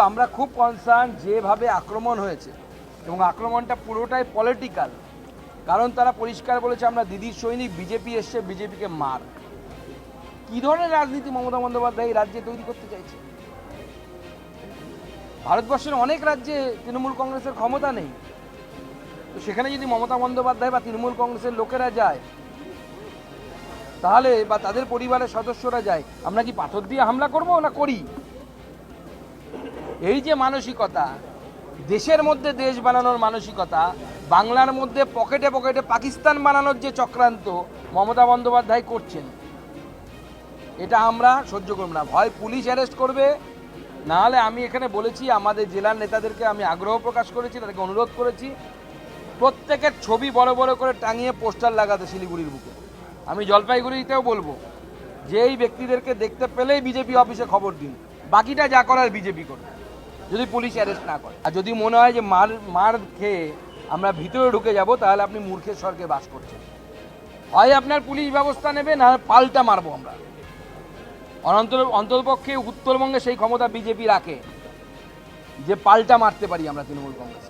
আমরা খুব কনসার্ন যেভাবে আক্রমণ হয়েছে। এবং আক্রমণটা পুরোটাই পলিটিক্যাল কারণ তারা পরিষ্কার বলেছে, আমরা দিদির সৈনিক, বিজেপি এসছে, বিজেপিকে মার। কি ধরনের রাজনীতি মমতা বন্দ্যোপাধ্যায় এই রাজ্যে তৈরি করতে চাইছে? ভারতবর্ষের অনেক রাজ্যে তৃণমূল কংগ্রেসের ক্ষমতা নেই। তো সেখানে যদি মমতা বন্দ্যোপাধ্যায় বা তৃণমূল কংগ্রেসের লোকেরা যায়, তাহলে বা তাদের পরিবারের সদস্যরা যায়, আমরা কি পাথর দিয়ে হামলা করব না করি? এই যে মানসিকতা, দেশের মধ্যে দেশ বানানোর মানসিকতা, বাংলার মধ্যে পকেটে পকেটে পাকিস্তান বানানোর যে চক্রান্ত মমতা বন্দ্যোপাধ্যায় করছেন, এটা আমরা সহ্য করব না। ভয় পুলিশ অ্যারেস্ট করবে, নাহলে আমি এখানে বলেছি, আমাদের জেলার নেতাদেরকে আমি আগ্রহ প্রকাশ করেছি, তাদেরকে অনুরোধ করেছি, প্রত্যেকের ছবি বড় বড় করে টাঙিয়ে পোস্টার লাগাতে শিলিগুড়ির বুকে। আমি জলপাইগুড়িতেও বলব যে এই ব্যক্তিদেরকে দেখতে পেলেই বিজেপি অফিসে খবর দিন। বাকিটা যা করার বিজেপি করবে। যদি পুলিশ অ্যারেস্ট না করে। আর যদি মনে হয় যে মার মার খেয়ে আমরা ভিতরে ঢুকে যাব, তাহলে আপনি মূর্খের স্বর্গে বাস করছেন। হয় আপনার পুলিশ ব্যবস্থা নেবে, না পাল্টা মারবো আমরা। অনন্ত অন্ততপক্ষে উত্তরবঙ্গে সেই ক্ষমতা বিজেপি রাখে, যে পাল্টা মারতে পারি আমরা তৃণমূল কংগ্রেস